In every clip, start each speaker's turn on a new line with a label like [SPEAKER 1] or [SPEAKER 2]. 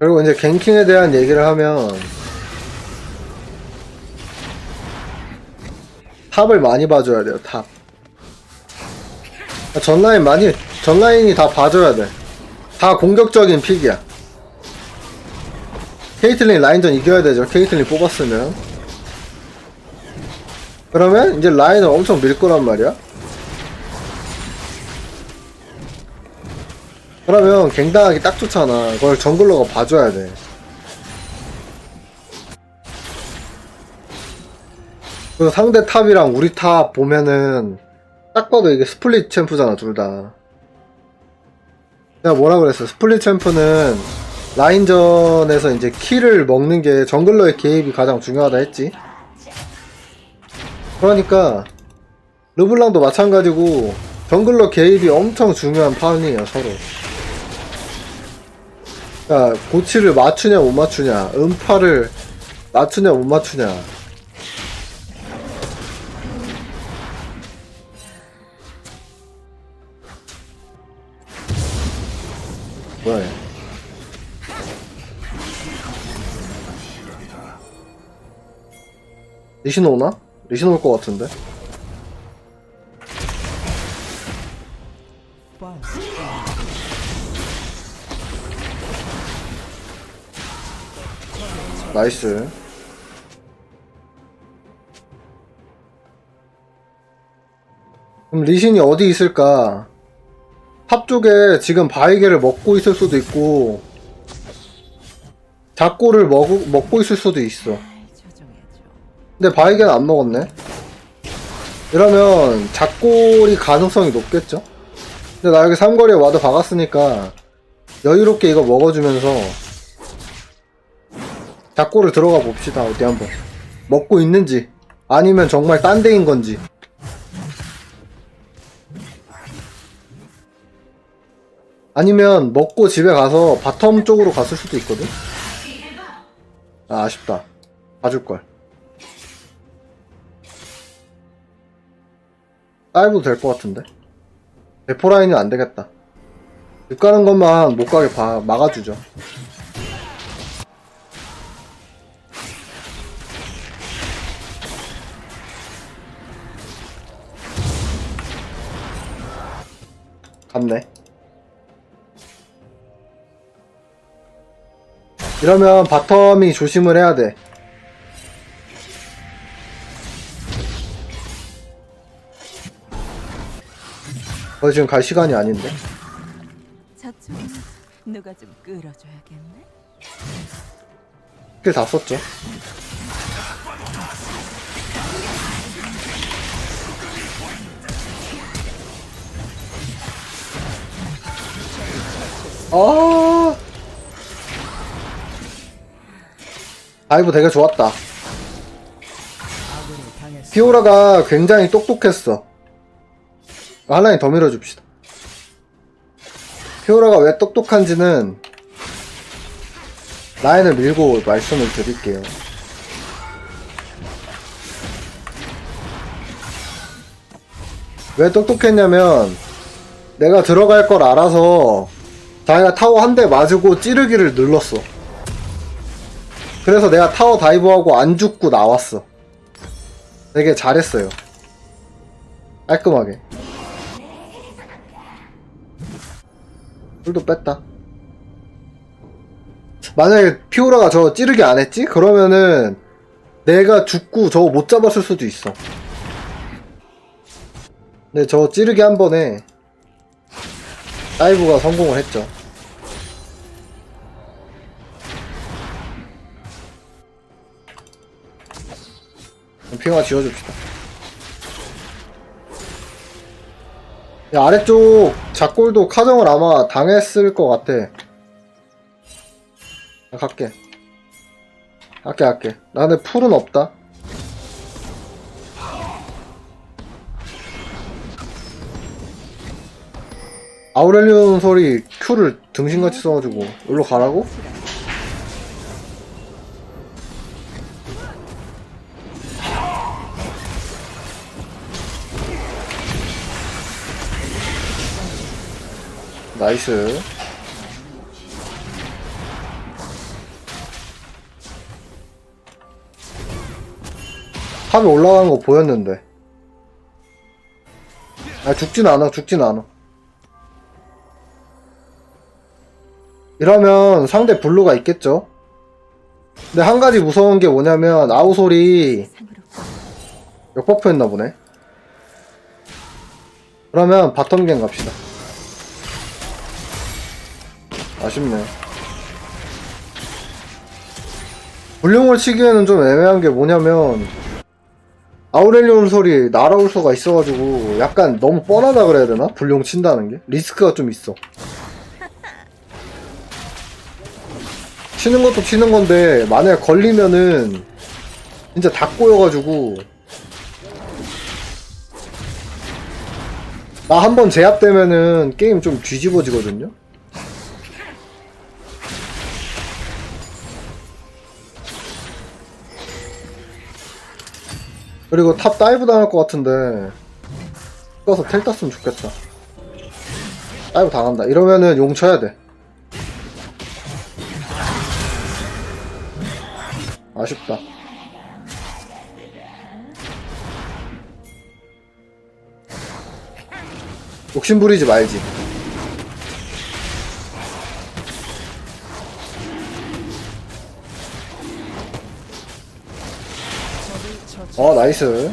[SPEAKER 1] 그리고 이제 갱킹에 대한 얘기를 하면 탑을 많이 봐줘야 돼요 탑. 전라인 많이 전라인이 다 봐줘야 돼다 공격적인 픽이야. 케이틀린 라인전 이겨야 되죠. 케이틀린 뽑았으면. 그러면 이제 라인을 엄청 밀 거란 말이야 그러면 갱당하기 딱 좋잖아. 그걸 정글러가 봐줘야 돼. 그리고 상대 탑이랑 우리 탑 보면은 딱 봐도 이게 스플릿 챔프잖아, 둘 다. 내가 뭐라 그랬어? 스플릿 챔프는 라인전에서 이제 키를 먹는 게 정글러의 개입이 가장 중요하다 했지. 그러니까 르블랑도 마찬가지고 정글러 개입이 엄청 중요한 판이에요, 서로. 야, 고치를 맞추냐 못 맞추냐, 음파를 맞추냐 못 맞추냐. 뭐야? 얘. 리신 오나? 리신 올 것 같은데? 나이스. 그럼 리신이 어디 있을까? 탑 쪽에 지금 바이게를 먹고 있을 수도 있고, 먹, 먹고 있을 수도 있어. 근데 바이게는 안 먹었네? 이러면 작골이 가능성이 높겠죠? 근데 나 여기 삼거리에 와도 박았으니까 여유롭게 이거 먹어주면서 작골을 들어가 봅시다 어디 한번. 먹고 있는지 아니면 정말 딴 데인 건지. 아니면 먹고 집에 가서 바텀 쪽으로 갔을 수도 있거든? 아 아쉽다. 봐줄걸. 다이브도 될 것 같은데? 대포라인은 안되겠다. 집 가는 것만 못 가게 봐, 막아주죠 갔네. 이러면 바텀이 조심을 해야 돼. 거 지금 갈 시간이 아닌데.
[SPEAKER 2] 저쪽은 누가 좀 끌어줘야겠네.
[SPEAKER 1] 스킬 다 썼죠. 아. 다이브 되게 좋았다. 피오라가 굉장히 똑똑했어. 하나에 더 밀어줍시다. 피오라가 왜 똑똑한지는 라인을 밀고 말씀을 드릴게요. 왜 똑똑했냐면 내가 들어갈 걸 알아서 자기가 타워 한 대 맞고 찌르기를 눌렀어. 그래서 내가 타워 다이브하고 안 죽고 나왔어. 되게 잘했어요. 깔끔하게. 풀도 뺐다. 만약에 피오라가 저 찌르기 안 했지? 그러면은 내가 죽고 저거 못 잡았을 수도 있어. 근데 저 찌르기 한 번에 다이브가 성공을 했죠. 핑화 지워줍시다. 야, 아래쪽 작골도 카정을 아마 당했을 것 같아. 나 갈게. 갈게, 갈게. 나 근데 풀은 없다. 아우렐리온 소리 Q를 등신같이 써가지고 여기로 가라고? 나이스. 탑이 올라간 거 보였는데. 아 죽진 않아 죽진 않아. 이러면 상대 블루가 있겠죠? 근데 한 가지 무서운 게 뭐냐면 아우솔이 역버프 했나 보네. 그러면 바텀 갱 갑시다. 아쉽네. 불룡을 치기에는 좀 애매한 게 뭐냐면, 아우렐리온 소리 날아올 수가 있어가지고, 약간 너무 뻔하다 그래야 되나? 불룡 친다는 게? 리스크가 좀 있어. 치는 것도 치는 건데, 만약에 걸리면은, 진짜 다 꼬여가지고, 나 한 번 제압되면은 게임 좀 뒤집어지거든요? 그리고 탑 다이브 당할 것 같은데 가서 텔 땄으면 좋겠다. 다이브 당한다. 이러면은 용 쳐야 돼. 아쉽다. 욕심 부리지 말지. 어, 나이스.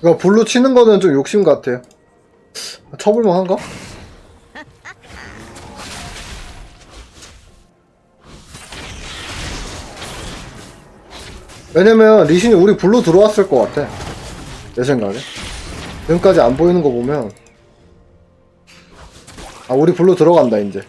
[SPEAKER 1] 이거 블루 치는 거는 좀 욕심 같아요. 쳐볼만 한가? 왜냐면 리신이 우리 블루 들어왔을 것 같아. 내 생각에. 지금까지 안 보이는 거 보면 아 우리 블루 들어간다 이제.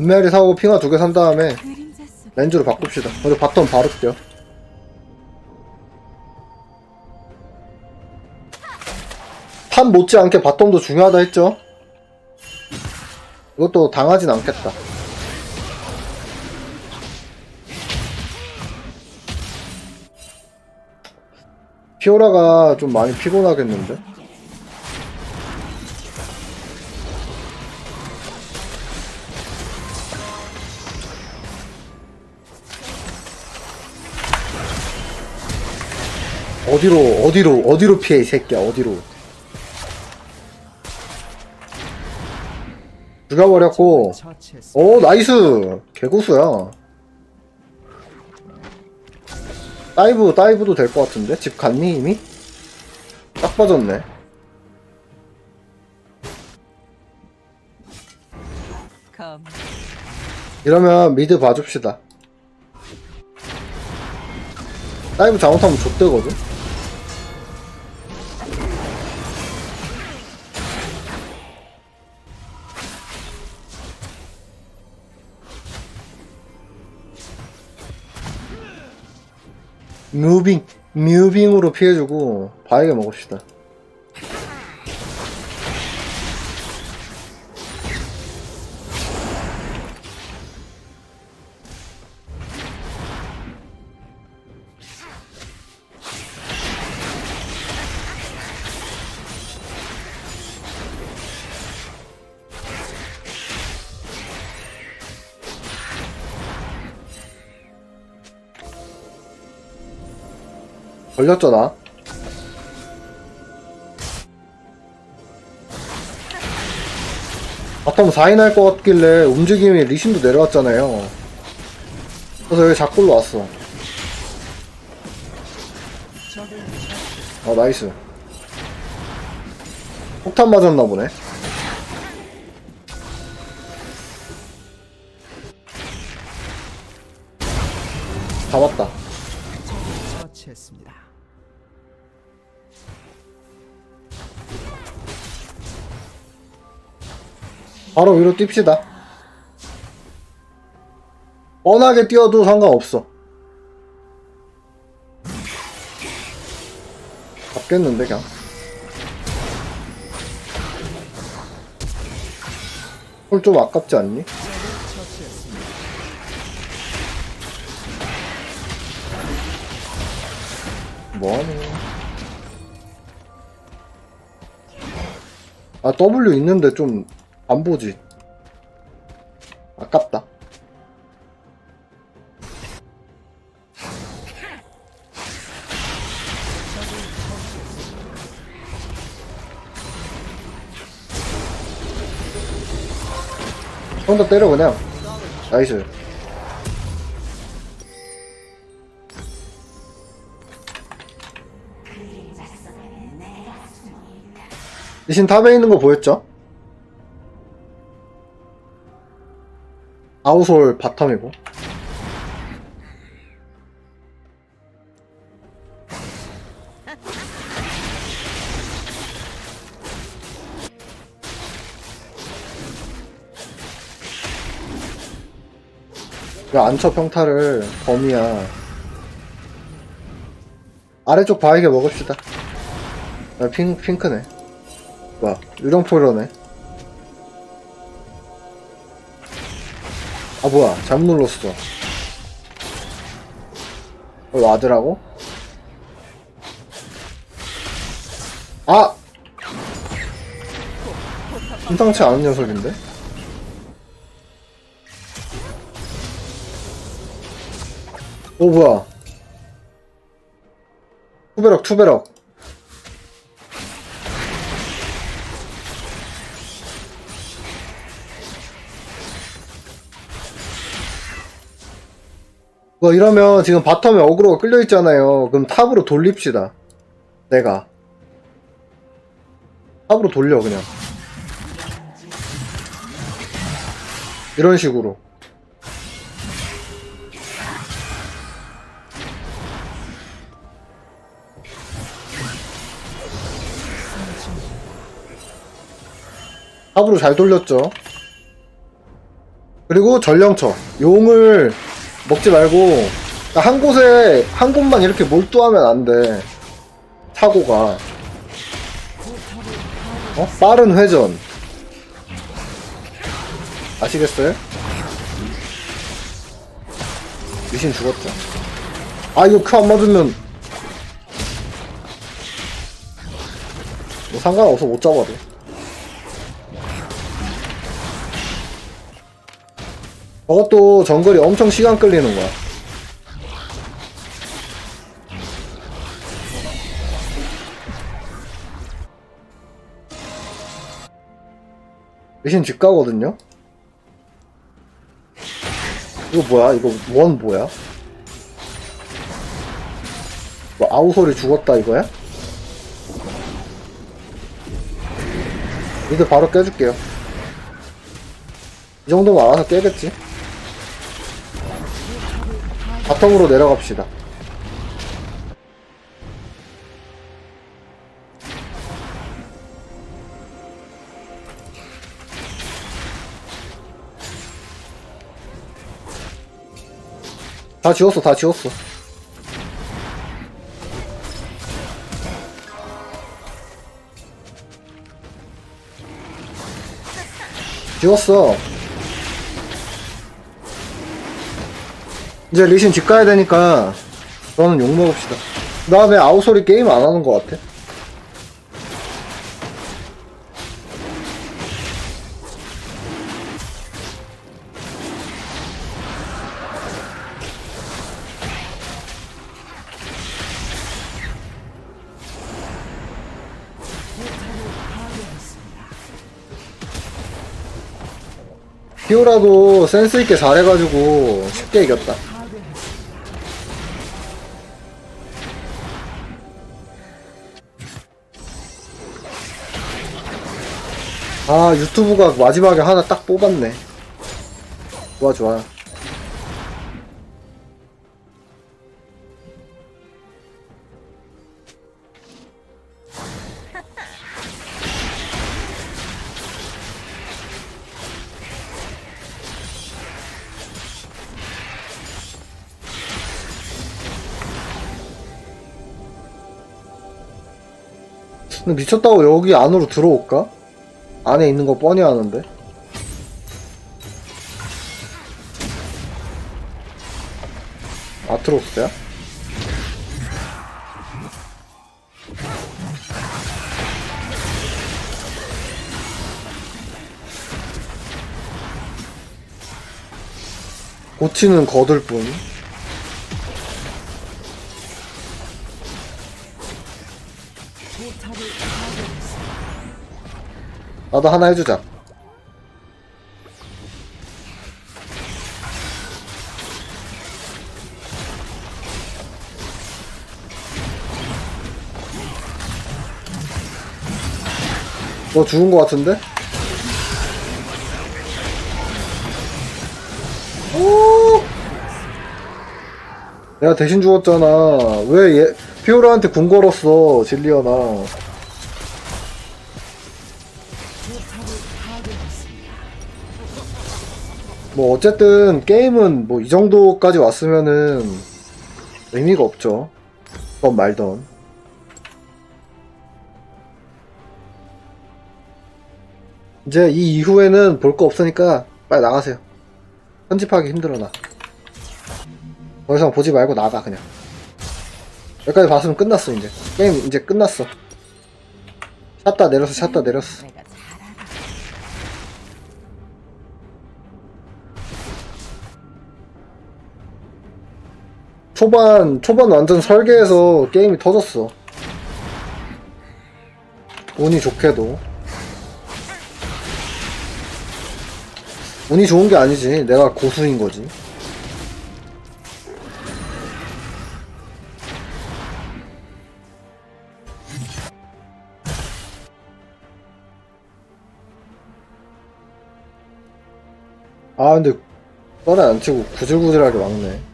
[SPEAKER 1] 은메리 사고 핑화 두 개 산 다음에 렌즈로 바꿉시다. 그리고 바텀 바로 뛰어. 탑 못지않게 바텀도 중요하다 했죠? 이것도 당하진 않겠다. 피오라가 좀 많이 피곤하겠는데? 어디로 어디로 어디로 피해 이 새끼야 어디로. 죽여버렸고. 오 나이스. 개고수야. 다이브 다이브도 될 것 같은데? 집 갔니 이미? 딱 빠졌네.
[SPEAKER 2] 검
[SPEAKER 1] 이러면 미드 봐줍시다. 다이브 잘못하면 좆되거든 뮤빙 뮤빙으로 피해주고 바에게 먹읍시다 걸렸잖아. 바텀 4인 할 것 같길래 움직임이 리신도 내려왔잖아요. 그래서 여기 작골로 왔어. 어 나이스. 폭탄 맞았나 보네 바로 위로 뜁시다. 뻔하게 뛰어도 상관없어. 잡겠는데, 그냥. 홀 좀 아깝지 않니? 뭐하니? 아, W 있는데 좀 안 보지. 아깝다. 형도 때려 그냥. 나이스. 이신 탑에 있는 거 보였죠? 아우솔 바텀이고. 왜안쳐 평타를 범이야. 아래쪽 바위게 먹읍시다. 아, 핑, 핑크네. 뭐야 유령포로네 아 뭐야 잘못 눌렀어 어, 와드라고? 아! 심상치 않은 녀석인데? 오 뭐야 투베럭 투베럭 뭐 이러면 지금 바텀에 어그로가 끌려있잖아요. 그럼 탑으로 돌립시다. 내가. 탑으로 돌려 그냥. 이런 식으로. 탑으로 잘 돌렸죠. 그리고 전령처. 용을 먹지 말고 한 곳에 한 곳만 이렇게 몰두하면 안 돼. 사고가. 어? 빠른 회전. 아시겠어요? 미신 죽었죠 아 이거 큐 안 맞으면. 뭐 상관없어 못 잡아도 저것도 정글이 엄청 시간 끌리는 거야 미신 직가거든요? 이거 뭐야? 이거 원 뭐야? 뭐 아우솔이 죽었다 이거야? 이들 바로 깨줄게요 이 정도면 알아서 깨겠지 바텀으로 내려갑시다. 다 지웠어 다 지웠어. 지웠어 이제 리신 집 가야 되니까 저는 욕 먹읍시다. 그 다음에 아우소리 게임 안 하는 것 같아? 피오라도 센스있게 잘해가지고 쉽게 이겼다 아 유튜브가 마지막에 하나 딱 뽑았네 좋아 좋아 미쳤다고 여기 안으로 들어올까? 안에 있는 거 뻔히 아는데. 아트로스야? 고치는 거들 뿐. 나도 하나 해주자. 너 죽은 거 같은데? 오! 내가 대신 죽었잖아. 왜 얘, 피오라한테 궁 걸었어, 질리언아. 뭐 어쨌든 게임은 뭐 이 정도까지 왔으면은 의미가 없죠. 그건 말던. 이제 이 이후에는 볼 거 없으니까 빨리 나가세요. 편집하기 힘들어 나. 더 이상 보지 말고 나가 그냥. 여기까지 봤으면 끝났어 이제. 게임 이제 끝났어. 샷다 내렸어 샷다 내렸어. 초반 초반 완전 설계해서 게임이 터졌어. 운이 좋게도. 운이 좋은 게 아니지. 내가 고수인 거지. 아 근데 썰에 안 치고 구질구질하게 막네.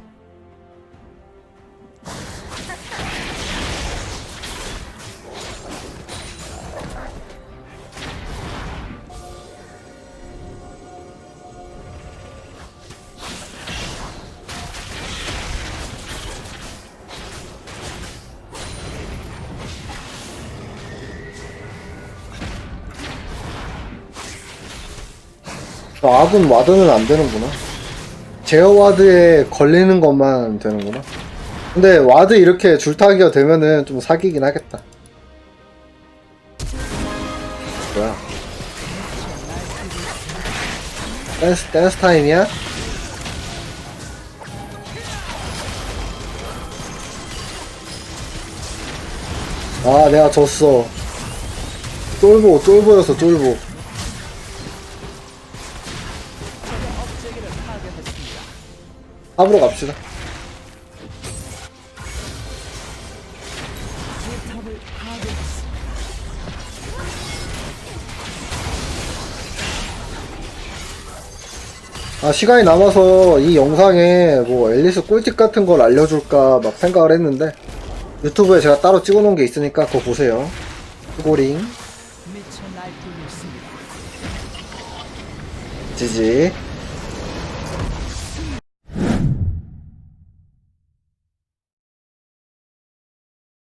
[SPEAKER 1] 저 아군 와드는 안 되는구나. 제어 와드에 걸리는 것만 되는구나. 근데 와드 이렇게 줄타기가 되면은 좀 사기긴 하겠다. 뭐야? 댄스, 댄스 타임이야? 아, 내가 졌어. 쫄보, 쫄보였어, 쫄보. 합으로 갑시다. 아, 시간이 남아서 이 영상에 뭐 앨리스 꿀팁 같은 걸 알려줄까 막 생각을 했는데 유튜브에 제가 따로 찍어 놓은 게 있으니까 그거 보세요.
[SPEAKER 2] 있습니다.
[SPEAKER 1] 지지.